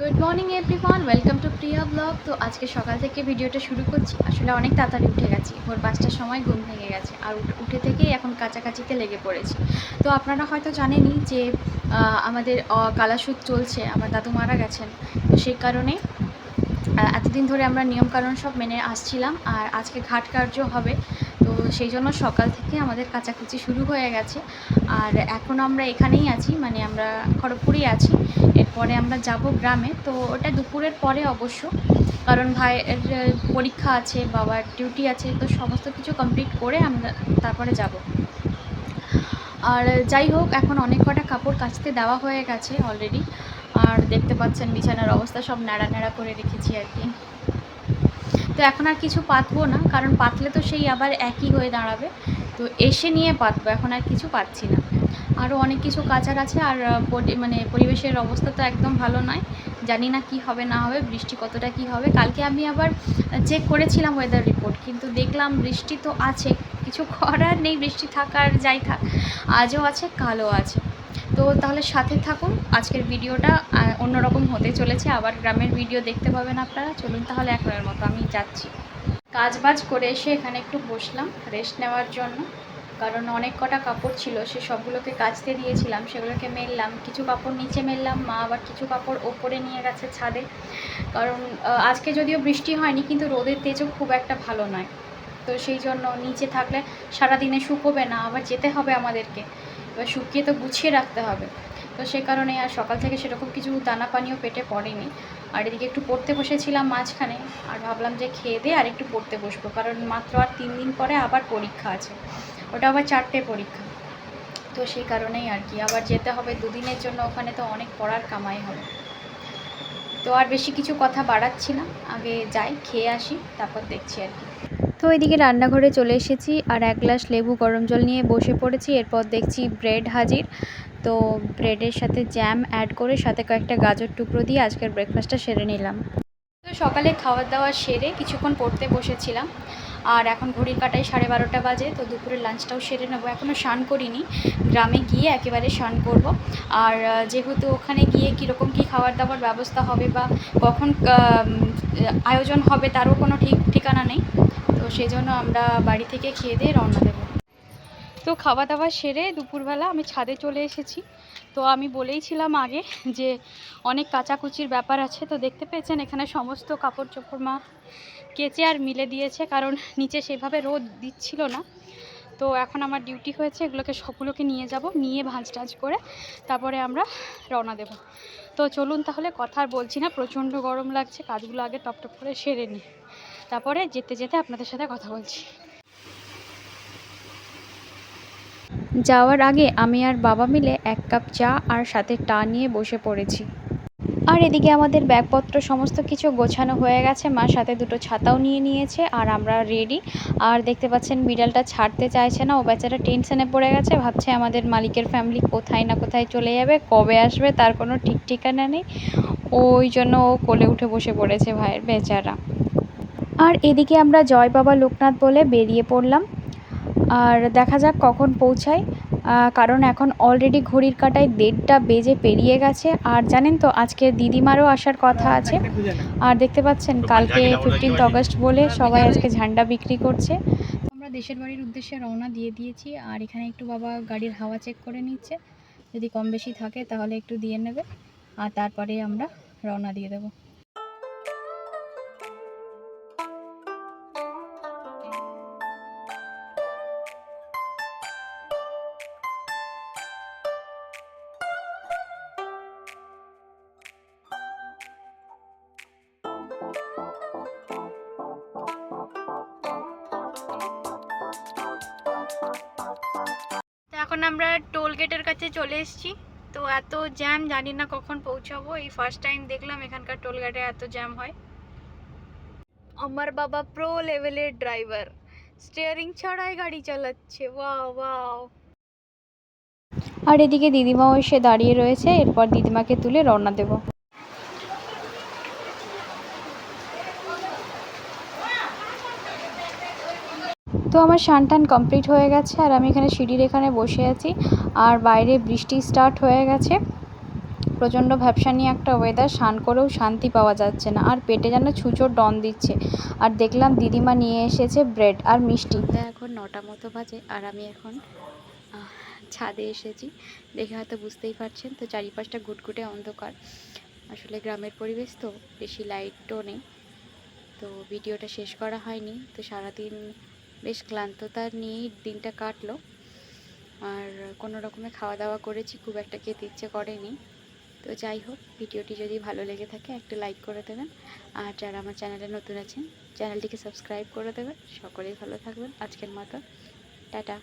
Good morning everyone welcome to Priya blog তো আজকে সকাল থেকে ভিডিওটা শুরু করছি। আসলে অনেক তাড়াতাড়ি উঠে গেছি। ভোর পাঁচটার সময় ঘুম ভেঙে গেছে। আর উঠে- থেকেই এখন কাছাকাছিতে লেগে পড়েছি। তো আপনারা হয়তো জানেনই যে আমাদের কালাসুদ চলছে। আমার দাদু মারা গেছেন। তো সেই কারণে এতদিন ধরে আমরা নিয়মকানুন সব মেনে আসছিলাম। আর আজকে ঘাট কার্য হবে। সেই জন্য সকাল থেকে আমাদের কাচাকুচি শুরু হয়ে গেছে। আর এখন আমরা এখানেই আছি মানে আমরা খড়গপুরেই আছি। এরপরে আমরা যাব গ্রামে, তো ওটা দুপুরের পরে অবশ্য। কারণ ভাইয়ের পরীক্ষা আছে, বাবার ডিউটি আছে, তো সমস্ত কিছু কমপ্লিট করে আমরা তারপরে যাব। আর যাই হোক, এখন অনেক কটা কাপড় কাচতে দেওয়া হয়ে গেছে অলরেডি। আর দেখতে পাচ্ছেন বিছানার অবস্থা সব নাড়া নাড়া করে রেখেছি আর কি। তো এখন আর কিছু পাতবো না, কারণ পাতলে তো সেই আবার একই হয়ে দাঁড়াবে। তো এসে নিয়ে পাতবো, এখন আর কিছু পাচ্ছি না। আরও অনেক কিছু কাচার আছে, আর মানে পরিবেশের অবস্থা তো একদম ভালো নয়। জানি না কি হবে, না হবে, বৃষ্টি কতটা কি হবে। কালকে আমি আবার চেক করেছিলাম ওয়েদার রিপোর্ট কিন্তু দেখলাম বৃষ্টি তো আছে। কিছু করার নেই, বৃষ্টি থাকার যাই থাক। আজও আছে, কালও আছে। তো তাহলে সাথে থাকুন, আজকের ভিডিওটা অন্যরকম হতে চলেছে, আবার গ্রামের ভিডিও দেখতে পাবেন আপনারা। চলুন তাহলে এখনের মতো আমি যাচ্ছি। কাজ বাজ করে এসে এখানে একটু বসলাম রেস্ট নেওয়ার জন্য। কারণ অনেক কটা কাপড় ছিল, সে সবগুলোকে কাচতে দিয়েছিলাম, সেগুলোকে মেললাম, কিছু কাপড় নিচে মেললাম, মা আবার কিছু কাপড় ওপরে নিয়ে গেছে ছাদে। কারণ আজকে যদিও বৃষ্টি হয়নি, কিন্তু রোদের তেজও খুব একটা ভালো নয়। তো সেই জন্য নিচে থাকলে সারাদিনে শুকোবে না, আবার যেতে হবে আমাদেরকে। এবার শুকিয়ে তো গুছিয়ে রাখতে হবে। তো সে কারণে আর সকাল থেকে সেরকম কিছু দানা পানিও পেটে পড়েনি। আর এদিকে একটু পড়তে বসেছিলাম মাঝখানে, আর ভাবলাম যে খেয়ে দিয়ে আর একটু পড়তে বসবো, কারণ মাত্র আর তিন দিন পরে আবার পরীক্ষা আছে। ওটা আবার চারটে পরীক্ষা। তো সেই কারণেই আর কি, আবার যেতে হবে দুদিনের জন্য, ওখানে তো অনেক পড়ার কামাই হবে। তো আর বেশি কিছু কথা বাড়াচ্ছি না, আগে যাই, খেয়ে আসি, তারপর দেখছি আর কি। তো এদিকে রান্নাঘরে চলে এসেছি আর এক গ্লাস লেবু গরম জল নিয়ে বসে পড়েছি। এরপর দেখছি ব্রেড হাজির। তো ব্রেডের সাথে জ্যাম অ্যাড করে সাথে কয়েকটা গাজর টুকরো দিয়ে আজকের ব্রেকফাস্টটা সেরে নিলাম। তো সকালে খাওয়া দাওয়া সেরে কিছুক্ষণ পড়তে বসেছিলাম। আর এখন ঘড়ির কাটায় সাড়ে বারোটা বাজে, তো দুপুরের লাঞ্চটাও সেরে নেব। এখনও স্নান করিনি, গ্রামে গিয়ে একেবারে স্নান করব। আর যেহেতু ওখানে গিয়ে কীরকম কী খাবার দাবার ব্যবস্থা হবে বা কখন আয়োজন হবে তারও কোনো ঠিক ঠিকানা নেই। সেই জন্য আমরা বাড়ি থেকে খেয়ে দিয়ে রওনা দেবো। তো খাওয়া দাওয়া সেরে দুপুরবেলা আমি ছাদে চলে এসেছি। তো আমি বলেইছিলাম আগে যে অনেক কাচাকুচির ব্যাপার আছে। তো দেখতে পেয়েছেন এখানে সমস্ত কাপড় চোপড় মা কেচে আর মিলে দিয়েছে। কারণ নিচে সেভাবে রোদ দিচ্ছিল না। তো এখন আমার ডিউটি হয়েছে, এগুলোকে সবগুলোকে নিয়ে যাব, নিয়ে ভাঁজ টাজ করে তারপরে আমরা রওনা দেব। তো চলুন তাহলে কথা আর বলছি না। প্রচণ্ড গরম লাগছে, কাজগুলো আগে টপ টপ করে সেরে নিই। তারপরে যেতে যেতে আপনাদের সাথে কথা বলছি। যাওয়ার আগে আমি আর বাবা মিলে এক কাপ চা আর সাথে টা নিয়ে বসে পড়েছি। আর এদিকে আমাদের ব্যাগপত্র সমস্ত কিছু গোছানো হয়ে গেছে। মা সাথে দুটো ছাতাও নিয়ে নিয়েছে আর আমরা রেডি আর দেখতে পাচ্ছেন বিড়ালটা ছাড়তে চাইছে না। ও বেচারা টেনশনে পড়ে গেছে। ভাবছে আমাদের মালিকের ফ্যামিলি কোথায় না কোথায় চলে যাবে, কবে আসবে তার কোনো ঠিক ঠিকানা নেই। ওই জন্য ও কোলে উঠে বসে পড়েছে ভাইয়ের বেচারা। আর এদিকে আমরা জয় বাবা লোকনাথ বলে বেরিয়ে পড়লাম। আর দেখা যাক কখন পৌঁছায়। কারণ এখন অলরেডি ঘড়ির কাটায় দেড়টা বেজে পেরিয়ে গেছে। আর জানেন তো আজকে দিদিমারও আসার কথা আছে। আর দেখতে পাচ্ছেন কালকে ফিফটিন্থ অগস্ট বলে। সবাই আজকে ঝান্ডা বিক্রি করছে। আমরা দেশের বাড়ির উদ্দেশ্যে রওনা দিয়ে দিয়েছি। আর এখানে একটু বাবা গাড়ির হাওয়া চেক করে নিচ্ছে। যদি কম বেশি থাকে তাহলে একটু দিয়ে নেবে। আর তারপরে আমরা রওনা দিয়ে দেবো। আমরা টোল গেটের কাছে চলে এসেছি। তো এত জ্যাম জানি না কখন পৌঁছাবো। এই ফার্স্ট টাইম দেখলাম এখানকার টোল গেটে এত জ্যাম হয়। আমার বাবা প্রো লেভেলের ড্রাইভার স্টিয়ারিং ছাড়াই গাড়ি চালাচ্ছে। ওয়াও ওয়াও আর এদিকে দিদিমাও এসে দাঁড়িয়ে রয়েছে। এরপর দিদিমাকে তুলে রওনা দেব। তো আমার স্নান টান কমপ্লিট হয়ে গেছে আর আমি এখানে সিঁড়ির এখানে বসে আছি আর বাইরে বৃষ্টি স্টার্ট হয়ে গেছে। প্রচণ্ড ভ্যাবসা নিয়ে একটা ওয়েদার স্নান করেও শান্তি পাওয়া যাচ্ছে না। আর পেটে যেন ছুঁচোর ডন দিচ্ছে। আর দেখলাম দিদিমা নিয়ে এসেছে ব্রেড আর মিষ্টি। এখন নটা মতো বাজে আর আমি এখন ছাদে এসেছি। দেখে হয়তো বুঝতেই পারছেন। তো চারিপাশটা ঘুটঘুটে অন্ধকার। আসলে গ্রামের পরিবেশ তো, বেশি লাইটও নেই। তো ভিডিওটা শেষ করা হয়নি। তো সারাদিন বেশ ক্লান্ততা নিয়েই দিনটা কাটলো। আর কোনো রকমে খাওয়া দাওয়া করেছি, খুব একটা খেতে ইচ্ছে করেনি। তো যাই হোক, ভিডিওটি যদি ভালো লেগে থাকে, একটা লাইক করে দেবেন। আর যারা আমার চ্যানেলে নতুন আছেন, চ্যানেলটিকে সাবস্ক্রাইব করে দেবেন। সকলেই ভালো থাকবেন। আজকের মতো, টাটা।